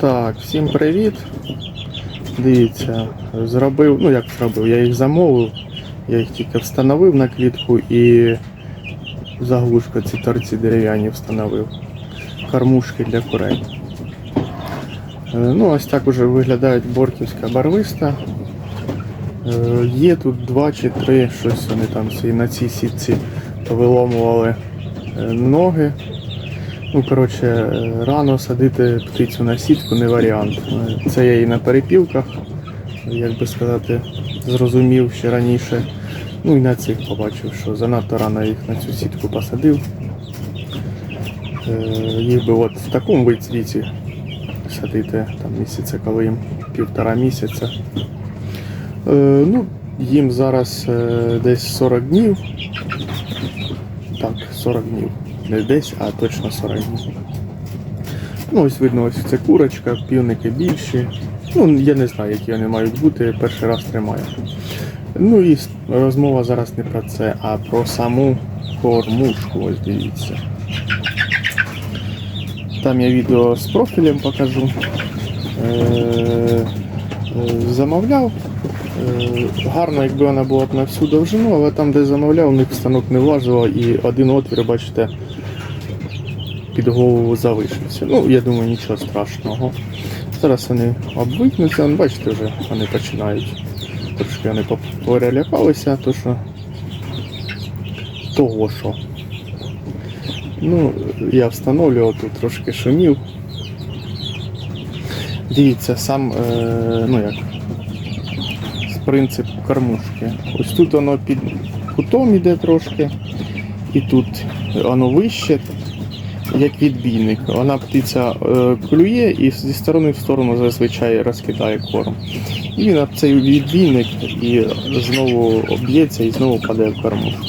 Так, всім привіт. Дивіться, зробив, ну як зробив, я їх замовив, я їх тільки встановив на клітку і заглушку ці торці дерев'яні встановив. Кормушки для курей. Е, Ну, ось так уже виглядають борківська барвиста. Е, Є тут два чи три, щось вони там на цій сітці повиломували е, ноги. Ну, коротше, рано садити птицю на сітку не варіант. Це я і на перепілках, як би сказати, зрозумів ще раніше. Ну і на цих побачив, що занадто рано їх на цю сітку посадив. Е, Їх би от в такому віці садити там місяця, коли їм півтора місяця. Е, Ну, їм зараз е, десь 40 днів. Так, 40 днів. Не десь, а точно 40. Ну, ось видно, ось це курочка, півники більші. Ну, я не знаю, які вони мають бути, перший раз тримаю. Ну і розмова зараз не про це, а про саму кормушку, ось дивіться. Там я відео з профілем покажу. Е, Замовляв. Е, Гарно, якби вона була на всю довжину, але там, де замовляв, у них станок не влазило і один отвір, бачите, під голову залишився. Ну, я думаю, нічого страшного. Зараз вони обвикнуться, бачите, вже вони починають. Трошки вони перелякалися, то що того що. Ну, я встановлював тут трошки шумів. Дивіться, сам, е, ну як, принцип кормушки. Ось тут воно під кутом іде трошки, і тут воно вище, як відбійник. Вона птиця е, клює і зі сторони в сторону зазвичай розкидає корм. І він цей відбійник і знову об'ється і знову падає в кормушку.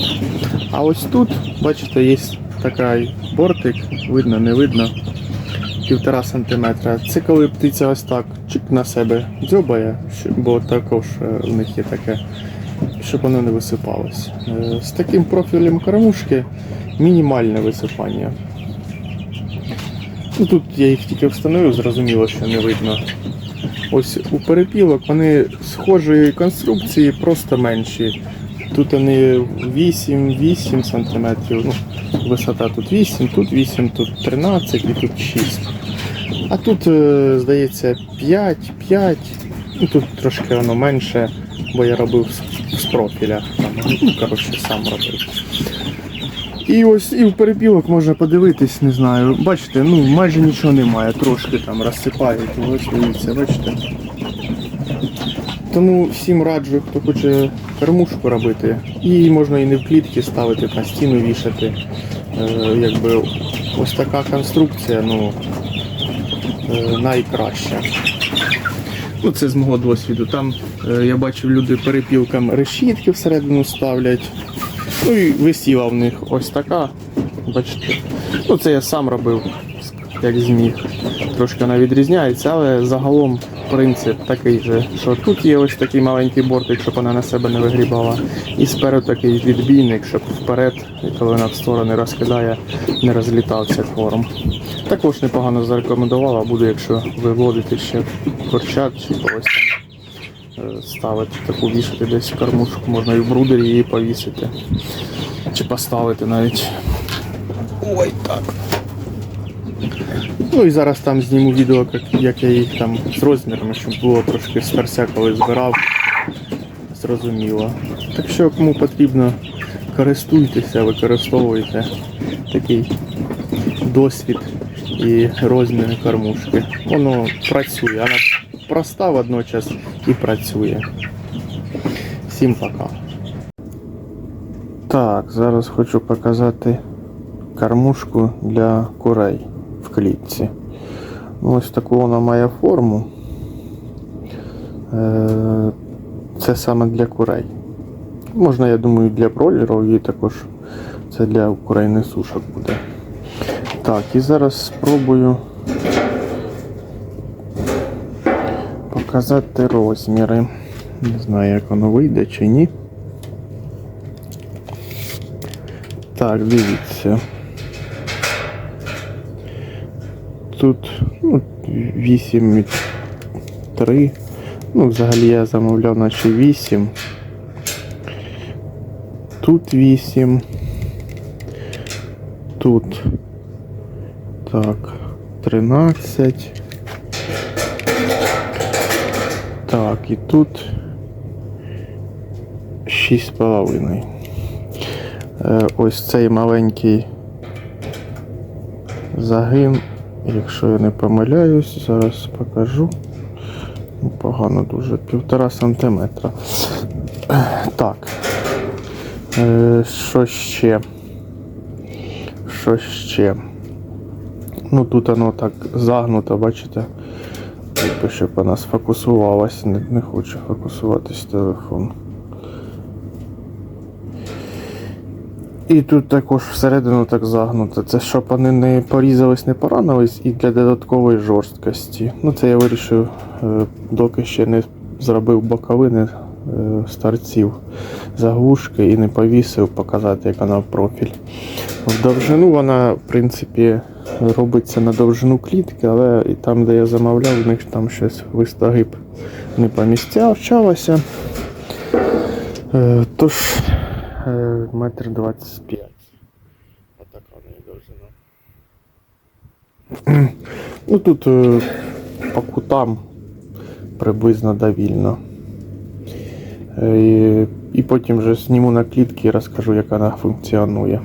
А ось тут, бачите, є такий бортик, видно, не видно, півтора сантиметра. Це коли птиця ось так чик на себе дзьобає, бо також е, в них є таке, щоб воно не висипалось. Е, З таким профілем кормушки мінімальне висипання. Ну, тут я їх тільки встановив, зрозуміло, що не видно. Ось у перепілок вони схожої конструкції, просто менші. Тут вони 8-8 см, ну, висота тут 8, тут 8, тут 13 і тут 6. А тут, е, здається, 5, 5. Ну, тут трошки воно менше, бо я робив з, профіля. Ну, коротше, сам робив. І ось і в перепілок можна подивитись, не знаю. Бачите, ну майже нічого немає, трошки там розсипають, ось дивіться, бачите. Тому всім раджу, хто хоче кормушку робити. І можна і не в клітки ставити, на стіну вішати. Е, якби ось така конструкція, ну е, найкраща. Ну, це з мого досвіду. Там е, я бачив, люди перепілкам решітки всередину ставлять. Ну і висіла в них ось така. Бачите. Ну це я сам робив, як зміг. Трошки вона відрізняється, але загалом принцип такий же, що тут є ось такий маленький бортик, щоб вона на себе не вигрібала. І спереду такий відбійник, щоб вперед, коли вона в сторони розкидає, не розлітався корм. Також непогано зарекомендувала, буду, якщо виводити ще курчат чи когось там е, ставити таку вішати десь кормушку, можна і в брудері її повісити. Чи поставити навіть. Ой, так. Ну і зараз там зніму відео, як, я їх там з розмірами, щоб було трошки старся, коли збирав. Зрозуміло. Так що кому потрібно, користуйтеся, використовуйте такий досвід і розміри кормушки. Воно працює, вона проста водночас і працює. Всім пока. Так, зараз хочу показати кормушку для курей клітці. Ось таку вона має форму. Е, Це саме для курей. Можна, я думаю, для бройлерів і також це для курейних сушок буде. Так, і зараз спробую показати розміри. Не знаю, як воно вийде чи ні. Так, дивіться. Тут ну, 8,3. Ну, взагалі я замовляв наче 8. Тут 8. Тут. Так. 13. Так, і тут 6,5. Е, ось цей маленький загин, якщо я не помиляюсь, зараз покажу. Погано дуже. Півтора сантиметра. Так. Е, що ще? Що ще? Ну тут воно так загнуто, бачите? Щоб вона сфокусувалась, не, не хоче фокусуватись телефон. І тут також всередину так загнуто. Це щоб вони не порізались, не поранились і для додаткової жорсткості. Ну це я вирішив, е, доки ще не зробив боковини е, з торців заглушки і не повісив, показати, як вона в профіль. В довжину вона, в принципі, робиться на довжину клітки, але і там, де я замовляв, в них там щось вистогиб не помістявся. Е, Тож, метр двадцять п'ять. Отака в неї довжина. Ну тут е, по кутам приблизно довільно. Е, І, потім вже зніму на клітки і розкажу, як вона функціонує.